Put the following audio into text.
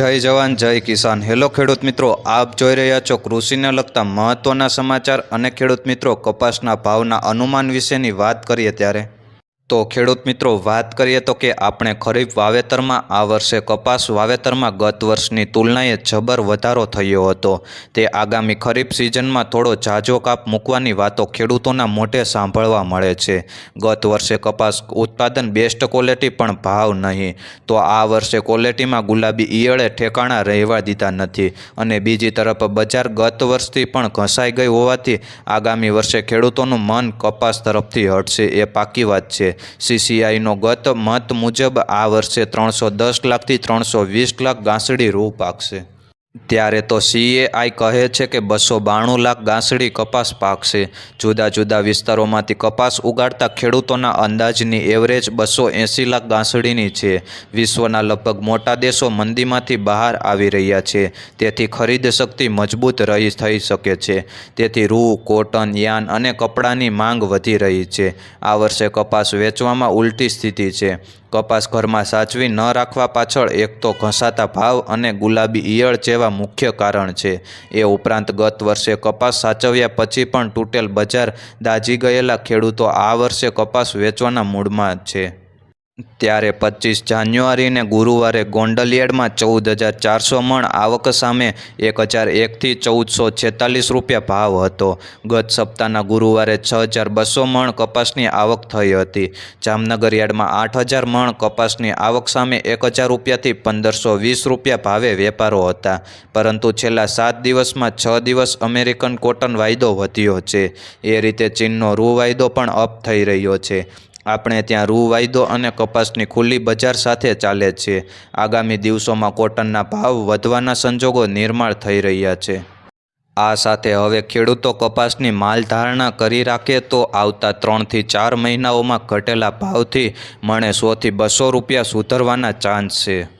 જય જવાન, જય કિસાન. હેલો ખેડૂત મિત્રો, આપ જોઈ રહ્યા છો કૃષિને લગતા મહત્ત્વના સમાચાર અને ખેડૂત મિત્રો કપાસના ભાવના, અનુમાન વિશેની વાત કરીએ ત્યારે. તો ખેડૂત મિત્રો, વાત કરીએ તો કે આપણે ખરીફ વાવેતરમાં, આ વર્ષે કપાસ વાવેતરમાં ગત વર્ષની તુલનાએ જબર વધારો થયો હતો. તે આગામી ખરીફ સિઝનમાં થોડો ઝાઝો કાપ મૂકવાની વાતો ખેડૂતોના મોઢે સાંભળવા મળે છે. ગત વર્ષે કપાસ ઉત્પાદન બેસ્ટ ક્વોલિટી પણ ભાવ નહીં. તો આ વર્ષે ક્વોલિટીમાં ગુલાબી ઈયળે ઠેકાણા રહેવા દીધા નથી અને બીજી તરફ બજાર ગત વર્ષથી પણ ઘસાઈ ગઈ હોવાથી આગામી વર્ષે ખેડૂતોનું મન કપાસ તરફથી હટશે, એ પાકી વાત છે. સીસીઆઈનો ગત મત મુજબ આ વર્ષે ત્રણસો દસ લાખથી ત્રણસો વીસ લાખ ગાંસડી રૂ પાકશે ત્યારે તો સીએઆઈ કહે છે કે બસો બાણું લાખ ગાંસડી કપાસ પાકશે. જુદા જુદા વિસ્તારોમાંથી કપાસ ઉગાડતા ખેડૂતોના અંદાજની એવરેજ બસો એંસી લાખ ગાંસડીની છે. વિશ્વના લગભગ મોટા દેશો મંદીમાંથી બહાર આવી રહ્યા છે. તેથી ખરીદ શક્તિ મજબૂત રહી થઈ શકે છે. તેથી રૂ, કોટન, યાન અને કપડાની માંગ વધી રહી છે. આ વર્ષે કપાસ વેચવામાં ઉલટી સ્થિતિ છે. કપાસ ઘરમાં સાચવી ન રાખવા પાછળ એક તો ઘસાતા ભાવ અને ગુલાબી ઈયળ જેવા મુખ્ય કારણ છે. એ ઉપરાંત ગત વર્ષે કપાસ સાચવ્યા પછી પણ તૂટેલ બજાર દાઝી ગયેલા ખેડૂતો આ વર્ષે કપાસ વેચવાના મૂડમાં છે. ત્યારે પચીસ જાન્યુઆરીને ગુરુવારે ગોંડલિયાડમાં ચૌદ હજાર ચારસો મણ આવક સામે એક હજાર એકથી ચૌદસો છેતાલીસ રૂપિયા ભાવ હતો. ગત સપ્તાહના ગુરુવારે છ હજાર બસો મણ કપાસની આવક થઈ હતી. જામનગર યાર્ડમાં આઠ હજાર મણ કપાસની આવક સામે એક હજાર રૂપિયાથી પંદરસો વીસ રૂપિયા ભાવે વેપારો હતા. પરંતુ છેલ્લા સાત દિવસમાં છ દિવસ અમેરિકન કોટન વાયદો વધ્યો છે. એ રીતે ચીનનો રૂ વાયદો પણ અપ થઈ રહ્યો છે. આપણે ત્યાં રૂ વાયદો અને કપાસની ખુલ્લી બજાર સાથે ચાલે છે. આગામી દિવસોમાં કોટનના ભાવ વધવાના સંજોગો નિર્માણ થઈ રહ્યા છે. આ સાથે હવે ખેડૂતો કપાસની માલ ધારણા કરી રાખે તો આવતા ત્રણથી ચાર મહિનાઓમાં ઘટેલા ભાવથી મણે સોથી બસો રૂપિયા સુધરવાના ચાન્સ છે.